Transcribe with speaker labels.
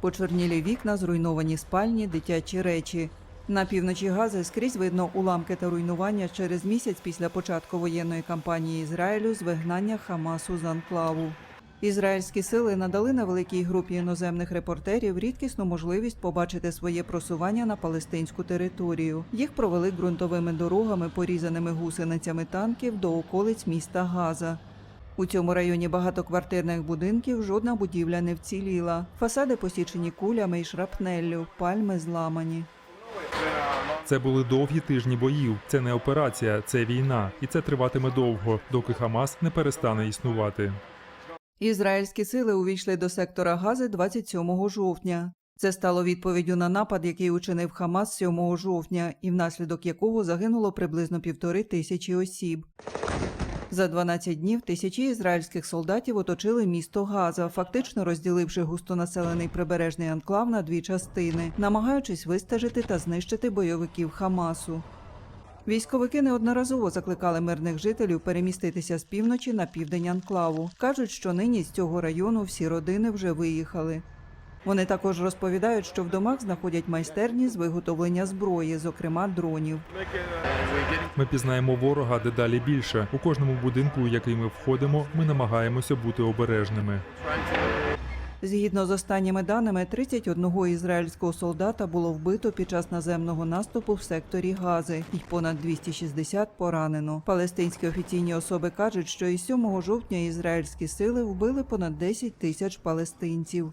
Speaker 1: Почорнілі вікна, зруйновані спальні, дитячі речі. На півночі Гази скрізь видно уламки та руйнування через місяць після початку воєнної кампанії Ізраїлю з вигнання Хамасу з анклаву. Ізраїльські сили надали на великій групі іноземних репортерів рідкісну можливість побачити своє просування на палестинську територію. Їх провели ґрунтовими дорогами, порізаними гусеницями танків до околиць міста Газа. У цьому районі багатоквартирних будинків жодна будівля не вціліла. Фасади посічені кулями і шрапнеллю, пальми зламані.
Speaker 2: Це були довгі тижні боїв. Це не операція, це війна, і це триватиме довго, доки Хамас не перестане існувати.
Speaker 1: Ізраїльські сили увійшли до сектора Гази 27 жовтня. Це стало відповіддю на напад, який учинив Хамас 7 жовтня, і внаслідок якого загинуло приблизно півтори тисячі осіб. За 12 днів тисячі ізраїльських солдатів оточили місто Газа, фактично розділивши густонаселений прибережний анклав на дві частини, намагаючись вистежити та знищити бойовиків Хамасу. Військовики неодноразово закликали мирних жителів переміститися з півночі на південь анклаву. кажуть, що нині з цього району всі родини вже виїхали. Вони також розповідають, що в домах знаходять майстерні з виготовлення зброї, зокрема дронів.
Speaker 2: Ми пізнаємо ворога дедалі більше. У кожному будинку, у який ми входимо, ми намагаємося бути обережними.
Speaker 1: Згідно з останніми даними, 31 ізраїльського солдата було вбито під час наземного наступу в секторі Гази, і понад 260 поранено. Палестинські офіційні особи кажуть, що із 7 жовтня ізраїльські сили вбили понад 10 тисяч палестинців.